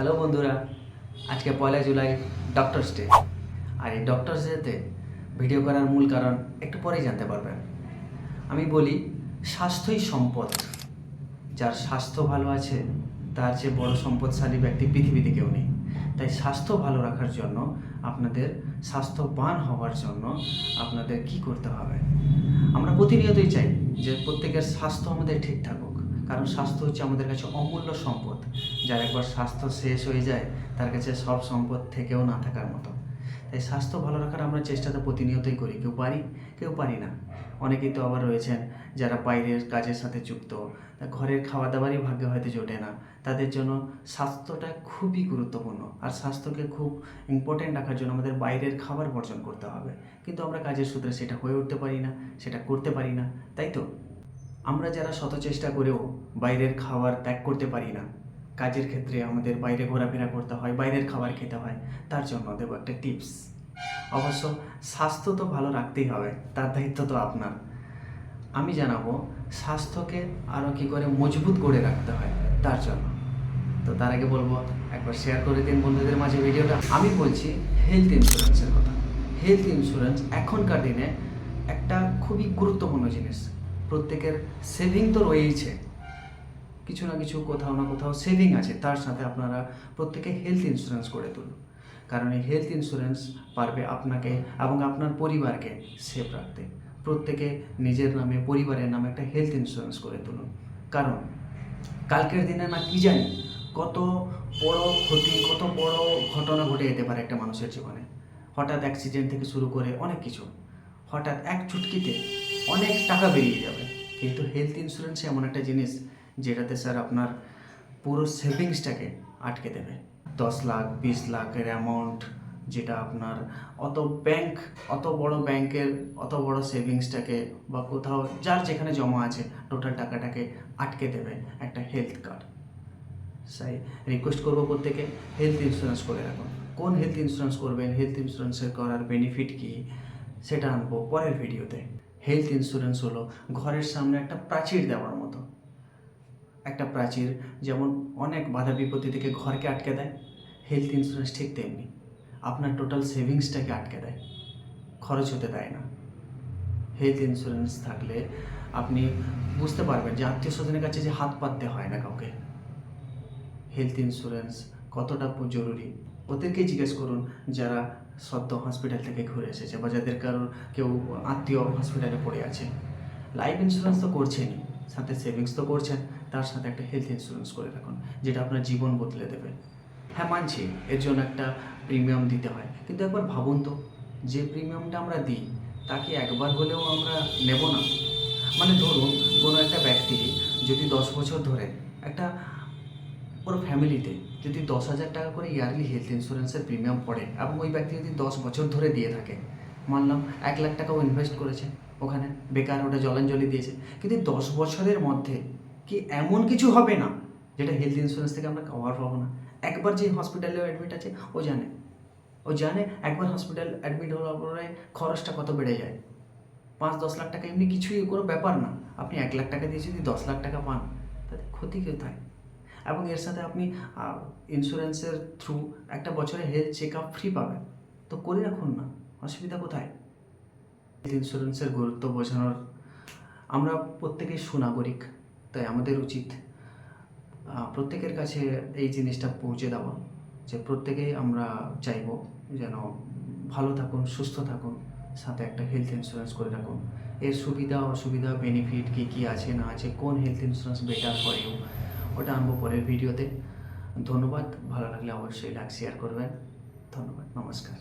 Hello বন্ধুরা, আজকে পয়লা জুলাই ডক্টরস ডে আর এই ডক্টরস ডেতে ভিডিও করার মূল কারণ একটু পরেই জানতে পারবেন। আমি বলি, স্বাস্থ্যই সম্পদ। যার স্বাস্থ্য ভালো আছে, তার চেয়ে বড় সম্পদশালী ব্যক্তি পৃথিবীতে কেউ নেই। তাই স্বাস্থ্য ভালো রাখার জন্য আপনাদের স্বাস্থ্যবান হওয়ার জন্য আপনাদের কি করতে হবে? আমরা প্রতিনিয়তই চাই যে প্রত্যেকের স্বাস্থ্য আমাদের ঠিক থাকুক। কারণ স্বাস্থ্য হচ্ছে আমাদের কাছে অমূল্য সম্পদ। যার একবার স্বাস্থ্য শেষ হয়ে যায়, তার কাছে সব সম্পদ থেকেও না থাকার মতো। তাই স্বাস্থ্য ভালো রাখার আমরা চেষ্টা তো প্রতিনিয়তই করি, কেউ পারি কেউ পারি না। অনেকেই তো আবার রয়েছেন যারা বাইরের কাজের সাথে যুক্ত ঘরের খাওয়া দাওয়ারই ভাগ্যে হয়তো জোটে না। তাদের জন্য স্বাস্থ্যটা খুবই গুরুত্বপূর্ণ, আর স্বাস্থ্যকে খুব ইম্পর্টেন্ট রাখার জন্য আমাদের বাইরের খাবার বর্জন করতে হবে। কিন্তু আমরা কাজের সূত্রে সেটা হয়ে উঠতে পারি না, সেটা করতে পারি না, তাই তো? আমরা যারা শত চেষ্টা করেও বাইরের খাবার ত্যাগ করতে পারি না কাজের ক্ষেত্রে আমাদের বাইরে ঘোরাফেরা করতে হয়, বাইরের খাবার খেতে হয়, তার জন্য দেবো একটা টিপস। অবশ্য স্বাস্থ্য তো ভালো রাখতেই হবে, তার দায়িত্ব তো আপনার। আমি জানাব, স্বাস্থ্যকে আরও কী করে মজবুত করে রাখতে হয়, তার জন্য। তো তার আগে বলব, একবার শেয়ার করে দিন বন্ধুদের মাঝে ভিডিওটা। আমি বলছি হেলথ ইন্স্যুরেন্সের কথা। হেলথ ইন্স্যুরেন্স এখনকার দিনে একটা খুবই গুরুত্বপূর্ণ জিনিস। প্রত্যেকের সেভিং তো রয়েইছে। কিছু না কিছু কোথাও না কোথাও সেভিং আছে, তার সাথে আপনারা প্রত্যেকে হেলথ ইন্স্যুরেন্স করে তুলুন। কারণ এই হেলথ ইন্স্যুরেন্স পারবে আপনাকে এবং আপনার পরিবারকে সেফ রাখতে। প্রত্যেকে নিজের নামে, পরিবারের নামে একটা হেলথ ইন্স্যুরেন্স করে তুলুন। কারণ কালকের দিনে না কি জানি, কত বড় ক্ষতি, কত বড় ঘটনা ঘটে যেতে পারে একটা মানুষের জীবনে। হঠাৎ অ্যাক্সিডেন্ট থেকে শুরু করে অনেক কিছু। হঠাৎ এক চুটকিতে অনেক টাকা বেরিয়ে যাবে। কিন্তু হেলথ ইন্স্যুরেন্স এমন একটা জিনিস যেটাতে স্যার আপনার পুরো সেভিংসটাকে আটকে দেবে। দশ লাখ, বিশ লাখের অ্যামাউন্ট যেটা আপনার অত ব্যাংক অত বড় ব্যাংকের অত বড় সেভিংসটাকে বা কোথাও যার যেখানে জমা আছে টোটাল টাকাটাকে আটকে দেবে একটা হেলথ কার্ড তাই রিকোয়েস্ট করব প্রত্যেকে হেলথ ইন্স্যুরেন্স করে রাখুন। কোন হেলথ ইন্স্যুরেন্স করবেন? হেলথ ইন্স্যুরেন্সের করার বেনিফিট কী? সেটা আনব পরের ভিডিওতে হেলথ ইন্স্যুরেন্স হলো ঘরের সামনে একটা প্রাচীর দেওয়ার মতো। একটা প্রাচীর যেমন অনেক বাধা বিপত্তি থেকে ঘরকে আটকে দেয় হেলথ ইন্স্যুরেন্স ঠিক তেমনি। আপনার টোটাল সেভিংসটাকে আটকে দেয়, খরচ হতে দেয় না। হেলথ ইন্স্যুরেন্স থাকলে আপনি বুঝতে পারবেন যে আত্মীয় স্বজনের কাছে যে হাত পাততে হয় না কাউকে। হেলথ ইন্স্যুরেন্স কতটা জরুরি? ওদেরকেই জিজ্ঞেস করুন যারা সদ্য হসপিটাল থেকে ঘুরে এসেছে বা যাদের কারোর কেউ আত্মীয় হসপিটালে পড়ে আছে। লাইফ ইন্স্যুরেন্স তো করছেনই, সাথে সেভিংস তো করছেন। তার সাথে একটা হেলথ ইন্স্যুরেন্স করে রাখুন, যেটা আপনার জীবন বদলে দেবে। হ্যাঁ মানছি, এর জন্য একটা প্রিমিয়াম দিতে হয়। কিন্তু একবার ভাবুন তো, যে প্রিমিয়ামটা আমরা দিই, তাকে একবার হলেও আমরা নেব না। মানে ধরুন, কোনো একটা ব্যক্তি যদি দশ বছর ধরে একটা ওর ফ্যামিলিতে যদি দশ হাজার টাকা করে ইয়ারলি হেলথ ইন্স্যুরেন্সের প্রিমিয়াম পড়ে, এবং ওই ব্যক্তি যদি দশ বছর ধরে দিয়ে থাকে, মানলাম এক লাখ টাকাও ইনভেস্ট করেছে, ওখানে বেকার ওটা জলাঞ্জলি দিয়েছে, কিন্তু দশ বছরের মধ্যে কি এমন কিছু হবে না যেটা হেলথ ইন্স্যুরেন্স থেকে আমরা কভার পাবো না। একবার যে হসপিটালে অ্যাডমিট আছে, ও জানে। ও জানে, একবার হসপিটাল অ্যাডমিট হওয়ার পরে খরচটা কত বেড়ে যায়। পাঁচ, দশ লাখ টাকা এমনি কিছুই কোনো ব্যাপার না। আপনি এক লাখ টাকা দিয়ে যদি দশ লাখ টাকা পান, তাতে ক্ষতি কোথায় এবং এর সাথে আপনি ইন্স্যুরেন্সের থ্রু একটা বছরে হেলথ চেক আপ ফ্রি পাবেন। তো করে রাখুন না। অসুবিধা কোথায়? ইন্স্যুরেন্সের গুরুত্ব বোঝানোর আমরা প্রত্যেকেই সুনাগরিক। তাই আমাদের উচিত প্রত্যেকের কাছে এই জিনিসটা পৌঁছে দেওয়া, যে প্রত্যেকেই আমরা চাইব যেন ভালো থাকুন, সুস্থ থাকুন, সাথে একটা হেলথ ইন্স্যুরেন্স করে রাখুন। এর সুবিধা, অসুবিধা বেনিফিট কী কী আছে, না আছে, কোন health insurance better for you ওটা আনব পরের ভিডিওতে ধন্যবাদ, ভালো লাগলে অবশ্যই লাইক শেয়ার করবেন। ধন্যবাদ, নমস্কার।